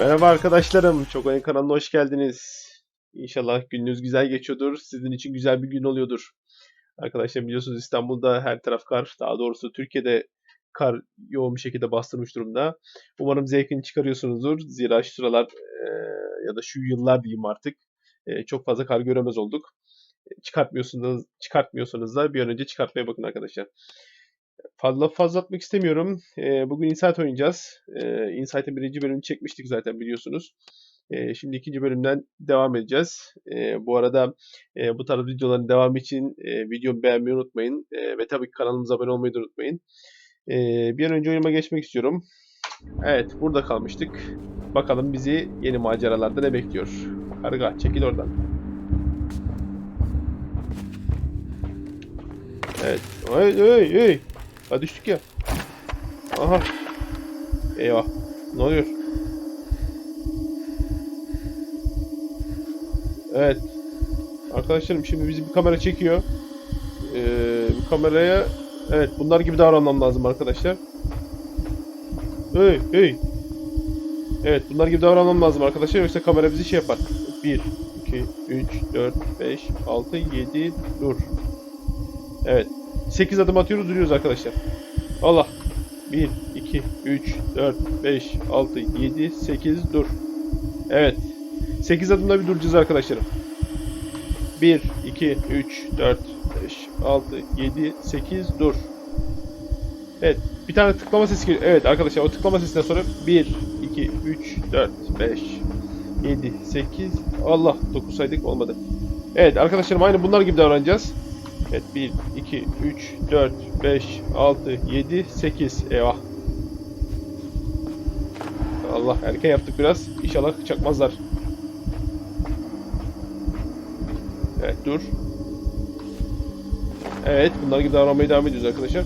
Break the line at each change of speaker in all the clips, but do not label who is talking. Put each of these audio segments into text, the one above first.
Merhaba arkadaşlarım. Çok Oyun kanalına hoş geldiniz. İnşallah gününüz güzel geçiyordur. Sizin için güzel bir gün oluyordur. Arkadaşlar biliyorsunuz İstanbul'da her taraf kar. Daha doğrusu Türkiye'de kar yoğun bir şekilde bastırmış durumda. Umarım zevkini çıkarıyorsunuzdur. Zira şu sıralar eee, ya da şu yıllar diyeyim artık eee, çok fazla kar göremez olduk. Çıkartmıyorsunuz, çıkartmıyorsanız da bir an önce çıkartmaya bakın arkadaşlar. Fazla fazla atmak istemiyorum. Ee, bugün Insight oynayacağız. Ee, Insight'ın birinci bölümünü çekmiştik zaten biliyorsunuz. Ee, şimdi ikinci bölümden devam edeceğiz. Ee, bu arada e, bu tarz videoların devamı için e, videomu beğenmeyi unutmayın. E, ve tabii ki kanalımıza abone olmayı da unutmayın. Ee, bir an önce oyunuma geçmek istiyorum. Evet burada kalmıştık. Bakalım bizi yeni maceralarda ne bekliyor. Karga çekil oradan. Evet. Hey hey hey. Ha düştük ya. Aha. Eyvah. Ne oluyor? Evet. Arkadaşlarım şimdi bizi bir kamera çekiyor. Ee, bu kameraya evet bunlar gibi davranmam lazım arkadaşlar. Hey hey. Evet bunlar gibi davranmam lazım arkadaşlar yoksa kamera bizi şey yapar. 1 2 3 4 5 6 7 dur. Evet. 8 adım atıyoruz duruyoruz arkadaşlar. Allah. 1, 2, 3, 4, 5, 6, 7, 8 dur. Evet. 8 adımda bir duracağız arkadaşlarım. 1, 2, 3, 4, 5, 6, 7, 8 dur. Evet. Bir tane tıklama sesi geliyor. Evet arkadaşlar o tıklama sesinden sonra 1, 2, 3, 4, 5, 7, 8, Allah 9 saydık olmadı. Evet arkadaşlarım aynı bunlar gibi davranacağız. Evet 1, 2, 3, 4, 5, 6, 7, 8. Eyvah. Allah erken yaptık biraz. İnşallah çakmazlar. Evet dur. Evet bunlar gibi davranmaya devam ediyoruz arkadaşlar.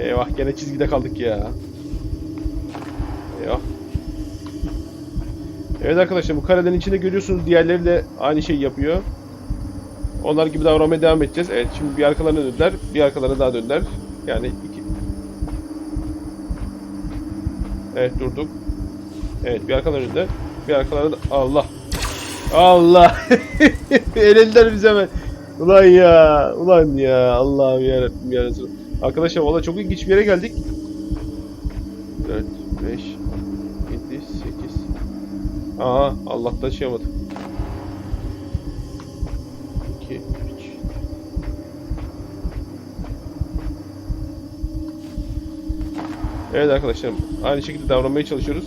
Eyvah gene çizgide kaldık ya. Eyvah. Evet arkadaşlar bu karelerin içinde görüyorsunuz diğerleri de aynı şeyi yapıyor. Onlar gibi davranmaya devam edeceğiz. Evet şimdi bir arkalarına döndüler. Bir arkalarına daha döndüler. Yani iki... Evet durduk. Evet bir arkalarına döndüler. Bir arkalarına. Allah. Allah. Elediler bize hemen. Ulan ya. Ulan ya. Allah'ım yarabbim ya Resulallah. Arkadaşlar valla çok ilginç bir yere geldik. Aa Allah'tan yapmadım. 2, 3. Evet arkadaşlar aynı şekilde davranmaya çalışıyoruz.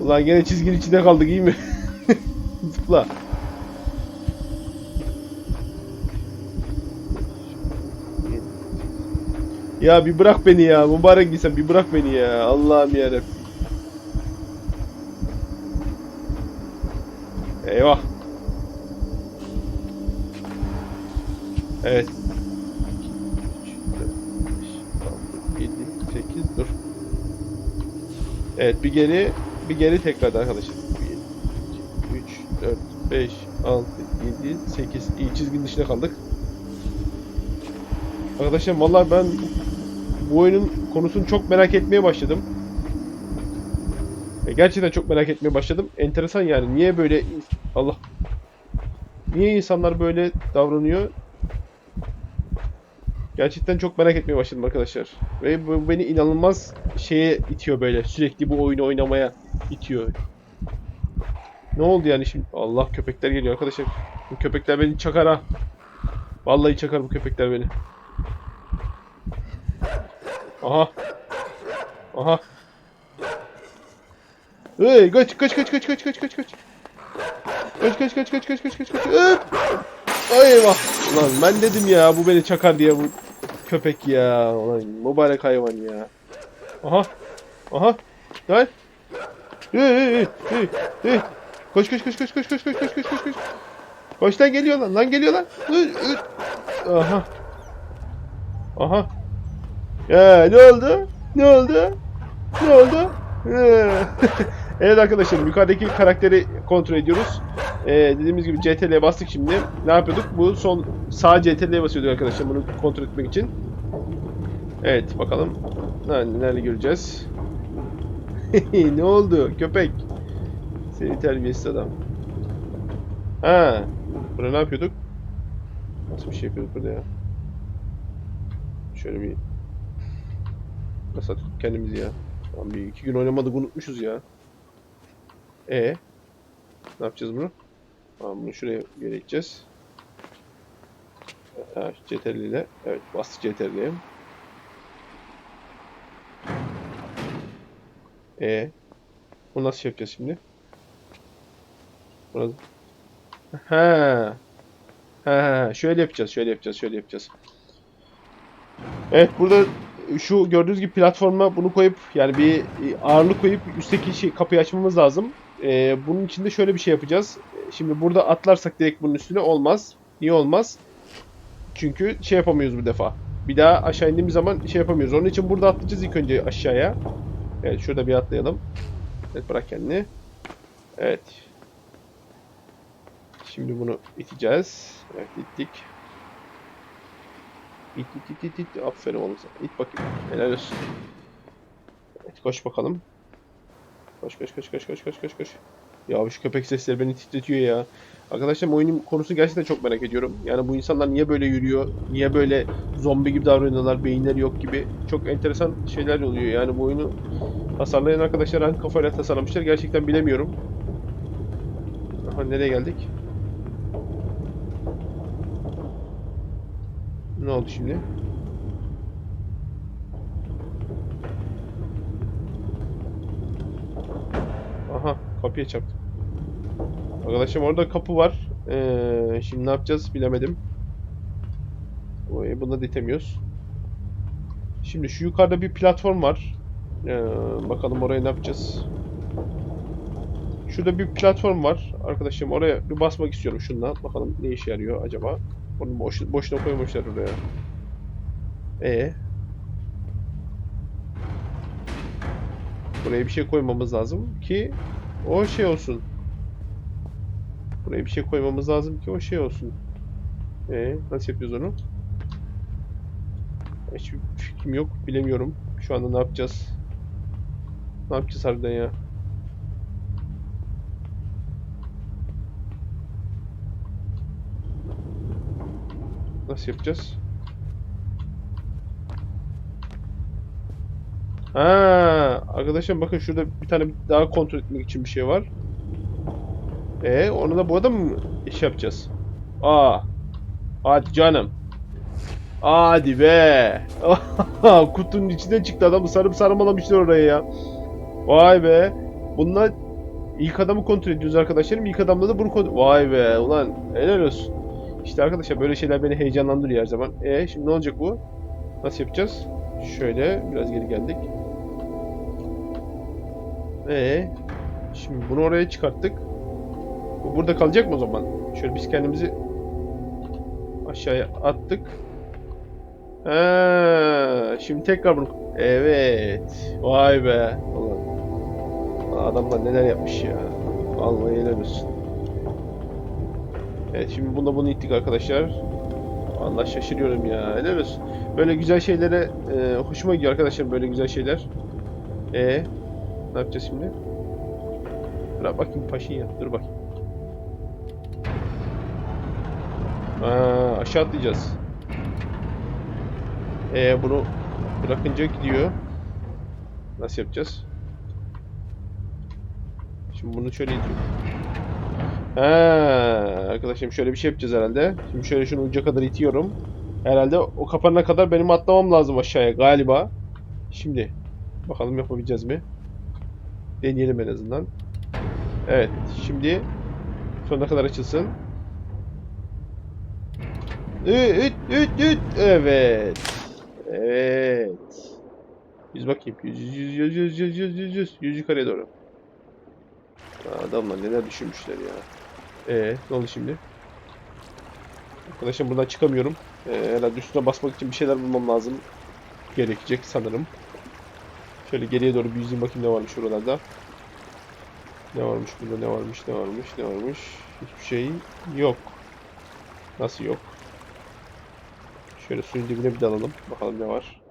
Ulan gene çizginin içinde kaldık iyi mi? Zıpla. Ya bir bırak beni ya mübarek gitsen bir bırak beni ya Allah'ım yarabbim. Eyvah. Evet. 7, 8, dur. Evet bir geri, bir geri tekrar arkadaşlar. 1, 2, 3, 4, 5, 6, 7, 8. İyi çizginin dışına kaldık. Arkadaşlar vallahi ben bu oyunun konusunu çok merak etmeye başladım. E, Gerçekten çok merak etmeye başladım. Enteresan yani. Niye böyle Allah Niye insanlar böyle davranıyor? Gerçekten çok merak etmeye başladım arkadaşlar. Ve bu beni inanılmaz şeye itiyor böyle. Sürekli bu oyunu oynamaya itiyor. Ne oldu yani şimdi? Allah köpekler geliyor arkadaşlar. Bu köpekler beni çakar ha. Vallahi çakar bu köpekler beni. Aha. Aha. Hey kaç kaç kaç kaç kaç kaç kaç kaç. Kaç kaç kaç kaç kaç kaç kaç kaç. Eyvah. Ulan ben dedim ya bu beni çakar diye bu köpek ya. Ulan mübarek hayvan ya. Aha. Aha. Gel. Hey hey hey. Koş koş koş koş koş koş koş koş koş koş koş. Koş lan geliyor lan lan geliyor lan. Aha. Aha. Ya ne oldu? Ne oldu? Ne oldu? Ee, evet arkadaşlar yukarıdaki karakteri kontrol ediyoruz. Ee, dediğimiz gibi CTRL'ye bastık şimdi. Ne yapıyorduk? Bu son sağ CTRL'ye basıyorduk arkadaşlar bunu kontrol etmek için. Evet bakalım. Neler göreceğiz. ne oldu köpek? Seni terbiyesiz adam. Ha, burada ne yapıyorduk? Nasıl bir şey yapıyorduk burada ya? Şöyle bir... Nasıl kendimizi ya? Lan bir iki gün oynamadık unutmuşuz ya. E Ne yapacağız bunu? Tamam bunu şuraya gideceğiz. Ha, CTRL ile. Evet bastık CTRL'ye. E Bunu nasıl yapacağız şimdi? Burada... Ha. Ha, şöyle yapacağız, şöyle yapacağız, şöyle yapacağız. Evet, burada şu gördüğünüz gibi platforma bunu koyup yani bir ağırlık koyup üstteki şey, kapıyı açmamız lazım. Ee, bunun için de şöyle bir şey yapacağız. Şimdi burada atlarsak direkt bunun üstüne olmaz. Niye olmaz? Çünkü şey yapamıyoruz bu defa. Bir daha aşağı indiğimiz zaman şey yapamıyoruz. Onun için burada atlayacağız ilk önce aşağıya. Evet şurada bir atlayalım. Evet bırak kendini. Evet. Şimdi bunu iteceğiz. Evet ittik. İt it it it it. Aferin oğlum sana. İt bakayım. Helal olsun. Evet koş bakalım. Koş koş koş koş koş koş koş koş. Ya şu köpek sesleri beni titretiyor ya. Arkadaşlar oyunun konusunu gerçekten çok merak ediyorum. Yani bu insanlar niye böyle yürüyor? Niye böyle zombi gibi davranıyorlar? Beyinleri yok gibi. Çok enteresan şeyler oluyor. Yani bu oyunu tasarlayan arkadaşlar hangi kafayla tasarlamışlar gerçekten bilemiyorum. Aha nereye geldik? Ne oldu şimdi? Aha kapıya çarptım. Arkadaşım orada kapı var. Ee, şimdi ne yapacağız bilemedim. Bunda da itemiyoruz. Şimdi şu yukarıda bir platform var. Ee, bakalım oraya ne yapacağız. Şurada bir platform var. Arkadaşım oraya bir basmak istiyorum şundan. Bakalım ne işe yarıyor acaba. Onu boş, boşuna koymuşlar oraya. E Buraya bir şey koymamız lazım ki o şey olsun. Buraya bir şey koymamız lazım ki o şey olsun. E nasıl yapıyoruz onu? Hiçbir fikrim yok. Bilemiyorum. Şu anda ne yapacağız? Ne yapacağız harbiden ya? Nasıl yapacağız? Ha, arkadaşlar bakın şurada bir tane daha kontrol etmek için bir şey var. E onu da bu adam mı iş yapacağız? Aa. Hadi canım. Hadi be. Kutunun içinden çıktı adamı sarıp sarmalamışlar oraya ya. Vay be. Bunlar ilk adamı kontrol ediyoruz arkadaşlarım. İlk adamla da bunu kontrol... Vay be. Ulan helal olsun. İşte arkadaşlar böyle şeyler beni heyecanlandırıyor her zaman. E şimdi ne olacak bu? Nasıl yapacağız? Şöyle biraz geri geldik. E şimdi bunu oraya çıkarttık. Bu burada kalacak mı o zaman? Şöyle biz kendimizi aşağıya attık. Ha, şimdi tekrar bunu. Evet. Vay be. Ulan. Adamlar neler yapmış ya. Vallahi helal olsun. Evet şimdi bunda bunu ittik arkadaşlar. Allah şaşırıyorum ya. Helal olsun. Böyle güzel şeylere e, hoşuma gidiyor arkadaşlar böyle güzel şeyler. E ne yapacağız şimdi? Dur bakayım paşin ya. Dur bakayım. Aa, aşağı atlayacağız. E bunu bırakınca gidiyor. Nasıl yapacağız? Şimdi bunu şöyle itiyorum. Ha, arkadaşım şöyle bir şey yapacağız herhalde. Şimdi şöyle şunu uca kadar itiyorum. Herhalde o kapanana kadar benim atlamam lazım aşağıya galiba. Şimdi bakalım yapabileceğiz mi? Deneyelim en azından. Evet, şimdi sonuna kadar açılsın. Üt üt üt evet. Evet. Yüz bakayım. Yüz yüz yüz yüz yüz yüz yüz yüz yüz yukarıya doğru. Adamlar neler düşünmüşler ya. Ee, ne oldu şimdi? Arkadaşlar buradan çıkamıyorum. Ee, herhalde üstüne basmak için bir şeyler bulmam lazım. Gerekecek sanırım. Şöyle geriye doğru bir yüzeyim bakayım ne varmış oralarda. Ne varmış burada ne varmış ne varmış ne varmış. Hiçbir şey yok. Nasıl yok? Şöyle suyun dibine bir dalalım. Bakalım ne var.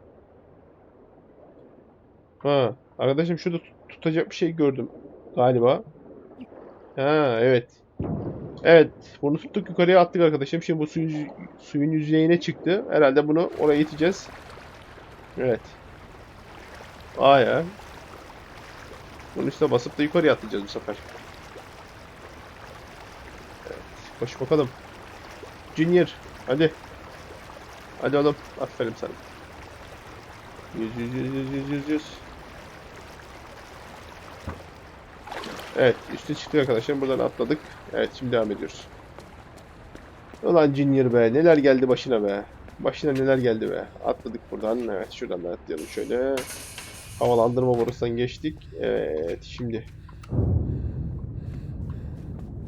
Ha, arkadaşım şurada tut- tutacak bir şey gördüm galiba. Ha, evet. Evet, bunu tuttuk yukarıya attık arkadaşım. Şimdi bu suyun, suyun yüzeyine çıktı. Herhalde bunu oraya iteceğiz. Evet. Aa ya. Bunun üstüne basıp da yukarıya atlayacağız bu sefer. Evet, koş bakalım. Junior, hadi. Hadi oğlum, aferin sana. Yüz, yüz, yüz, yüz, yüz, yüz, yüz. Evet, üstüne çıktık arkadaşlar. Buradan atladık. Evet, şimdi devam ediyoruz. Ulan Junior be, neler geldi başına be. Başına neler geldi be. Atladık buradan. Evet, şuradan da atlayalım şöyle. Havalandırma borusundan geçtik. Evet, şimdi.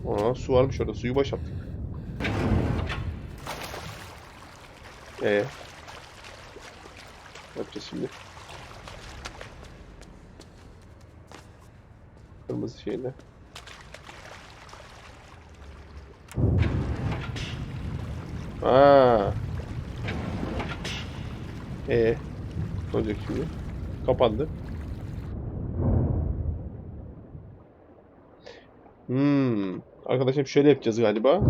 Aa, su varmış orada. Suyu boşalttık. Ee, yapacağız şimdi? Kırmızı şeyle. Aa. Ee, ne olacak şimdi? Kapandı. Hmm. Arkadaşım şöyle yapacağız galiba.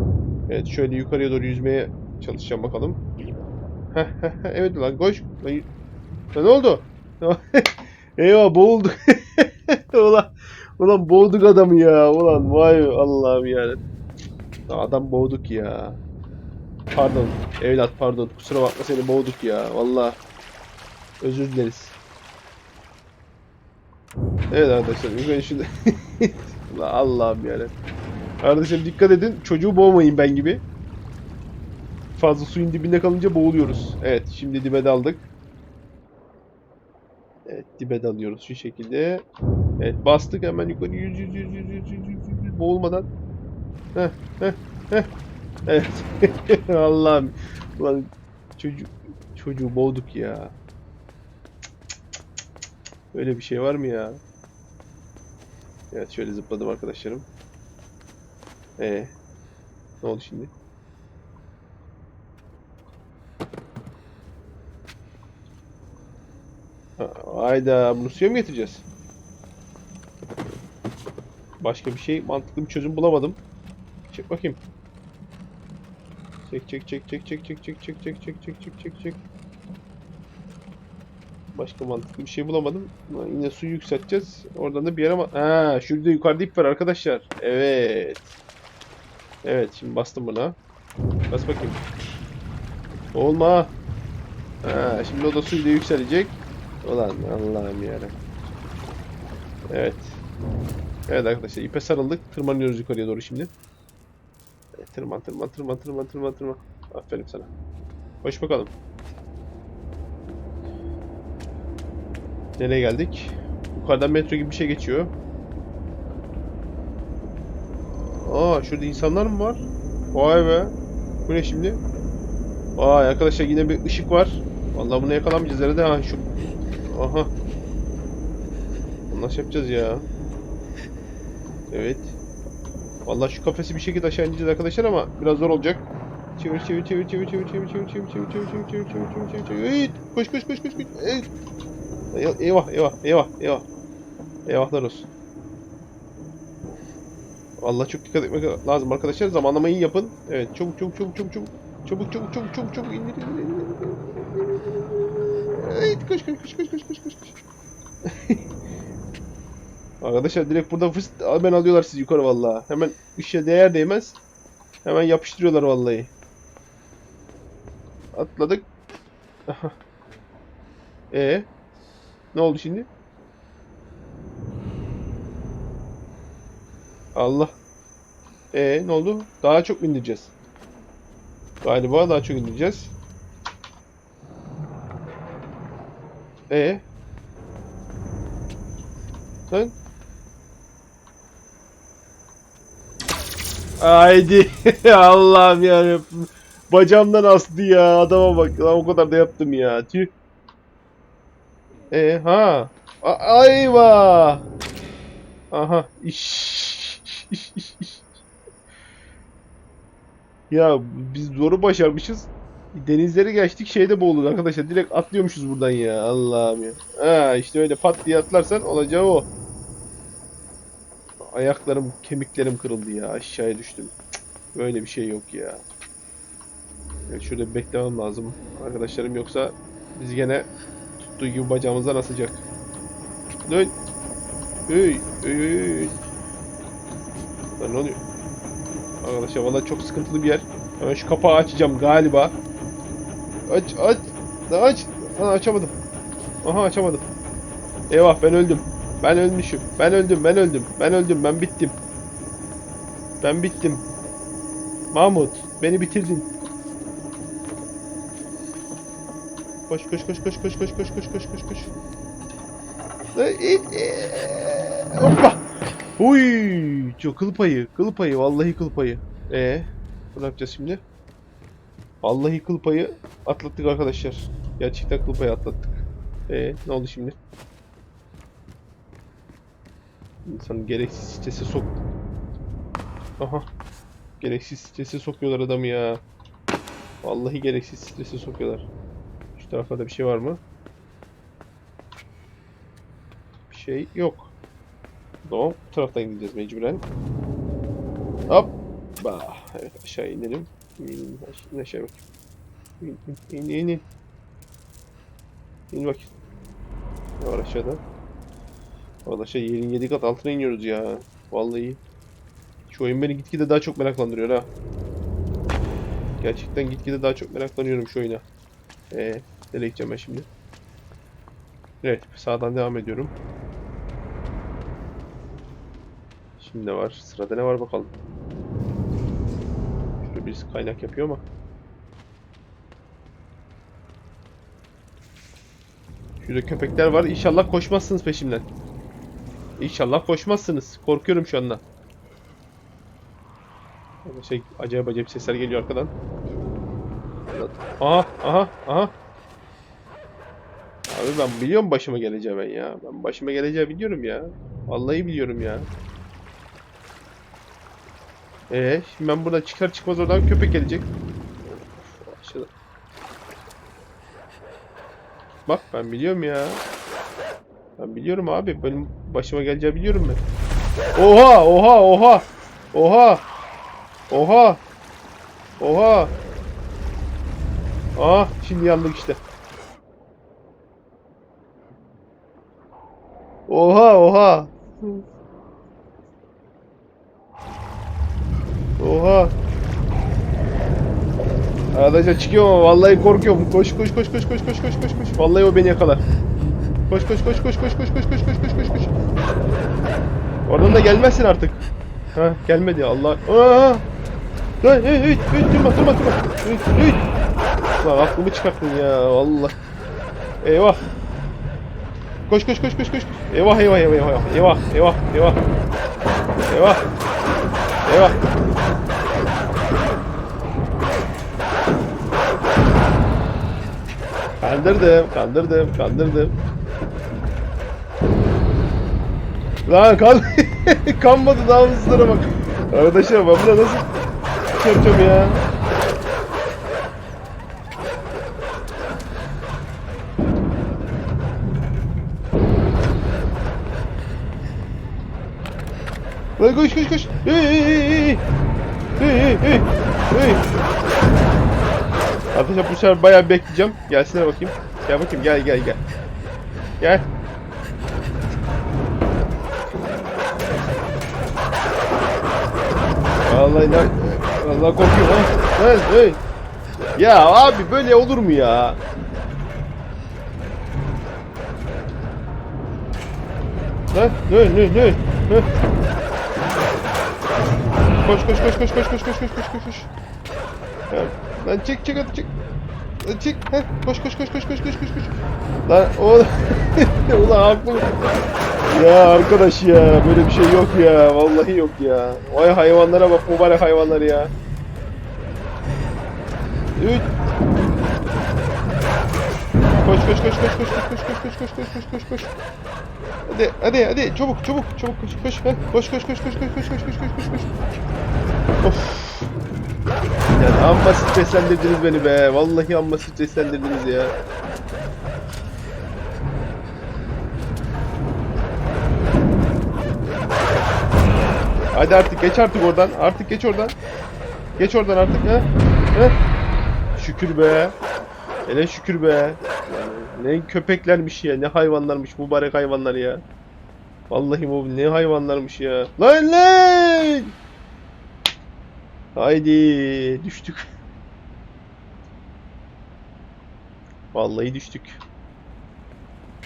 Evet şöyle yukarıya doğru yüzmeye çalışacağım bakalım. Evet lan koş. Lan ne oldu? Eyvah boğulduk. ulan, ulan boğduk adamı ya. Ulan vay Allah'ım yani. Adam boğduk ya. Pardon evlat pardon. Kusura bakma seni boğduk ya. Vallahi özür dileriz. Evet arkadaşlar yukarı şimdi. Allah'ım yani. Kardeşim dikkat edin. Çocuğu boğmayın ben gibi. Fazla suyun dibinde kalınca boğuluyoruz. Evet şimdi dibe daldık. Evet dibe dalıyoruz şu şekilde. Evet bastık hemen yukarı. Yüz yüz yüz yüz yüz yüz yüz yüz. Boğulmadan. Heh heh heh. Evet. Allah'ım. Ulan çocuk, çocuğu boğduk ya. Öyle bir şey var mı ya? Evet şöyle zıpladım arkadaşlarım. Ee, ne oldu şimdi? Hayda bunu suya mı getireceğiz? Başka bir şey mantıklı bir çözüm bulamadım. Çek bakayım. Çek çek çek çek çek çek çek çek çek çek çek çek çek çek. Başka mantıklı bir şey bulamadım. Ama Yine suyu yükselteceğiz. Oradan da bir yere... Ha, şurada yukarıda ip var arkadaşlar. Evet. Evet, şimdi bastım buna. Bas bakayım. Olma. Ha, şimdi o da suyla yükselecek. Ulan Allah'ım yarabbim. Evet. Evet arkadaşlar ipe sarıldık. Tırmanıyoruz yukarıya doğru şimdi. Tırman tırman tırman tırman tırman tırman. Aferin sana. Hoş bakalım. Nereye geldik? Yukarıdan metro gibi bir şey geçiyor. Aa şurada insanlar mı var? Vay be. Bu ne şimdi? Vay arkadaşlar yine bir ışık var. Vallahi bunu yakalamayacağız herhalde. Ha şu. Aha. Nasıl yapacağız ya? Evet. Vallahi şu kafesi bir şekilde aşağı ineceğiz arkadaşlar ama biraz zor olacak. Çevir çevir çevir çevir çevir çevir çevir çevir çevir çevir çevir çevir çevir çevir çevir çevir Evet. Koş koş koş koş koş. Evet. Eyvah eyvah eyvah eyvah. Eyvahlar olsun. Vallahi çok dikkat etmek lazım arkadaşlar. Zamanlamayı yapın. Evet çabuk çabuk çabuk çabuk çabuk. Çabuk çabuk çabuk çabuk çabuk indir indir indir. koş koş koş koş koş koş koş. Arkadaşlar direkt burada fıst hemen alıyorlar sizi yukarı vallahi. Hemen ışığa değer değmez. Hemen yapıştırıyorlar vallahi. Atladık. E ne oldu şimdi? Allah. E ne oldu? Daha çok indireceğiz? Galiba daha çok indireceğiz. E Lan. Haydi. Allah'ım ya. Bacağımdan astı ya. Adama bak. Lan o kadar da yaptım ya. Tüh. E ha. A ayva. Aha. İş. Ya biz zoru başarmışız. Denizleri geçtik şeyde boğulur arkadaşlar. Direkt atlıyormuşuz buradan ya. Allah'ım ya. Ha işte öyle pat diye atlarsan olacağı o. Ayaklarım, kemiklerim kırıldı ya. Aşağıya düştüm. Böyle bir şey yok ya. Evet, şurada beklemem lazım. Arkadaşlarım yoksa biz gene tuttuğu gibi bacağımızdan asacak. Dön. Hey, hey, hey. Lan ne oluyor? Arkadaşlar valla çok sıkıntılı bir yer. Hemen şu kapağı açacağım galiba. Aç aç. Aç. Ha, açamadım. Aha açamadım. Eyvah ben öldüm. Ben ölmüşüm. Ben öldüm. Ben öldüm. Ben öldüm. Ben bittim. Ben bittim. Mahmut beni bitirdin. Koş koş koş koş koş koş koş koş koş koş koş. Hoppa. Huy, çok kıl payı, kıl payı, vallahi kıl payı. Ee, ne yapacağız şimdi? Vallahi kıl payı atlattık arkadaşlar. Gerçekten kıl payı atlattık. Ee, ne oldu şimdi? İnsanı gereksiz strese sok. Aha. Gereksiz strese sokuyorlar adamı ya. Vallahi gereksiz strese sokuyorlar. Şu tarafa da bir şey var mı? Bir şey yok. Tamam. Bu taraftan gideceğiz mecburen. Hop. Bah. Evet aşağı inelim. İn, aşağı, aşağı bak. İn, in, in, in, in. Bakayım. Ne var aşağıda? Valla şey yerin yedi kat altına iniyoruz ya. Vallahi. Şu oyun beni gitgide daha çok meraklandırıyor ha. Gerçekten gitgide daha çok meraklanıyorum şu oyuna. Eee nereye gideceğim ben şimdi? Evet sağdan devam ediyorum. Şimdi ne var? Sırada ne var bakalım. Şurada birisi kaynak yapıyor ama. Şurada köpekler var. İnşallah koşmazsınız peşimden. İnşallah koşmazsınız. Korkuyorum şu anda. Şey acayip acayip sesler geliyor arkadan. Aha aha aha. Abi ben biliyorum başıma geleceği ben ya. Ben başıma geleceği biliyorum ya. Vallahi biliyorum ya. Ee, şimdi ben buradan çıkar çıkmaz oradan köpek gelecek. Bak ben biliyorum ya. Ben biliyorum abi. Benim başıma geleceği biliyorum ben. Oha oha oha. Oha. Oha. Oha. Ah şimdi yandık işte. Oha oha. Oha. Arkadaşlar çıkıyor ama vallahi korkuyorum. Koş koş koş koş koş koş koş koş koş. Vallahi o beni yakalar. Koş koş koş koş koş koş koş koş koş koş koş koş. Oradan da gelmezsin artık. Ha gelmedi Allah. Aa! Lan hey hey hey durma durma durma. Hey hey. Lan aklımı çıkarttın ya Allah. Eyvah. Koş koş koş koş koş. Eyvah eyvah eyvah eyvah eyvah eyvah eyvah. Eyvah. Eyvah. Kandırdım, kandırdım, kandırdım. Lan kan kanmadı daha hızlılara bak. Arkadaşlar ben buna nasıl yapacağım ya? Lan koş koş koş. Hey hey hey. Hey hey hey. Hey. Arkadaşlar bu sefer bayağı bekleyeceğim. Gelsene bakayım. Gel bakayım gel gel gel. Gel. Vallahi lan. Vallahi korkuyorum ha. Hey, hey. Ya abi böyle olur mu ya? Lan ne ne ne? ne? Koş koş koş koş koş koş koş koş koş koş lan çek çek hadi çek. Çek. Heh, koş koş koş koş koş koş koş koş. Lan o Ulan aklım. Ya arkadaş ya böyle bir şey yok ya. Vallahi yok ya. Vay hayvanlara bak mübarek hayvanlar ya. Üç. Koş koş koş koş koş koş koş koş koş koş koş koş koş. Hadi hadi hadi çabuk çabuk çabuk koş koş heh. koş koş koş koş koş koş koş koş koş koş koş. Of. Amma streslendirdiniz beni be. Vallahi amma streslendirdiniz ya. Hadi artık geç artık oradan. Artık geç oradan. Geç oradan artık ha. ha? Şükür be. Hele şükür be. Yani ne köpeklermiş ya, ne hayvanlarmış mübarek hayvanlar ya. Vallahi bu ne hayvanlarmış ya. Lan lan! Haydi düştük. Vallahi düştük.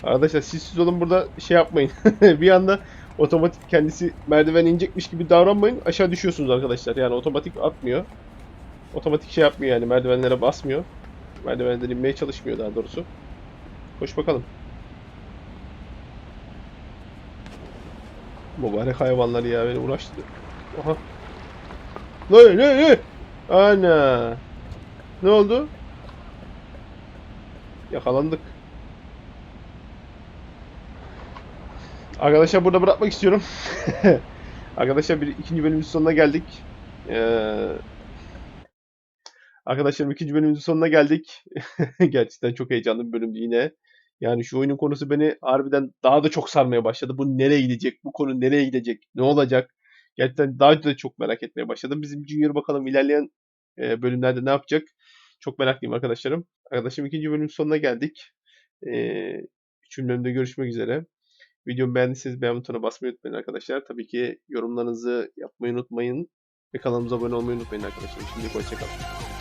Arkadaşlar siz siz olun burada şey yapmayın. bir anda otomatik kendisi merdiven inecekmiş gibi davranmayın. Aşağı düşüyorsunuz arkadaşlar. Yani otomatik atmıyor. Otomatik şey yapmıyor yani merdivenlere basmıyor. Merdivenlerden inmeye çalışmıyor daha doğrusu. Koş bakalım. Mübarek hayvanlar ya beni uğraştırdı. Aha. Ne ne ne? Ana. Ne oldu? Yakalandık. Arkadaşlar burada bırakmak istiyorum. Arkadaşlar bir ikinci bölümün sonuna geldik. Ee, arkadaşlarım ikinci bölümün sonuna geldik. Gerçekten çok heyecanlı bir bölümdü yine. Yani şu oyunun konusu beni harbiden daha da çok sarmaya başladı. Bu nereye gidecek? Bu konu nereye gidecek? Ne olacak? Gerçekten daha da çok merak etmeye başladım. Bizim Junior bakalım ilerleyen e, bölümlerde ne yapacak? Çok meraklıyım arkadaşlarım. Arkadaşım ikinci bölümün sonuna geldik. E, üçüncü bölümde görüşmek üzere. Videomu beğendiyseniz beğen butonuna basmayı unutmayın arkadaşlar. Tabii ki yorumlarınızı yapmayı unutmayın. Ve kanalımıza abone olmayı unutmayın arkadaşlar. Şimdilik hoşçakalın.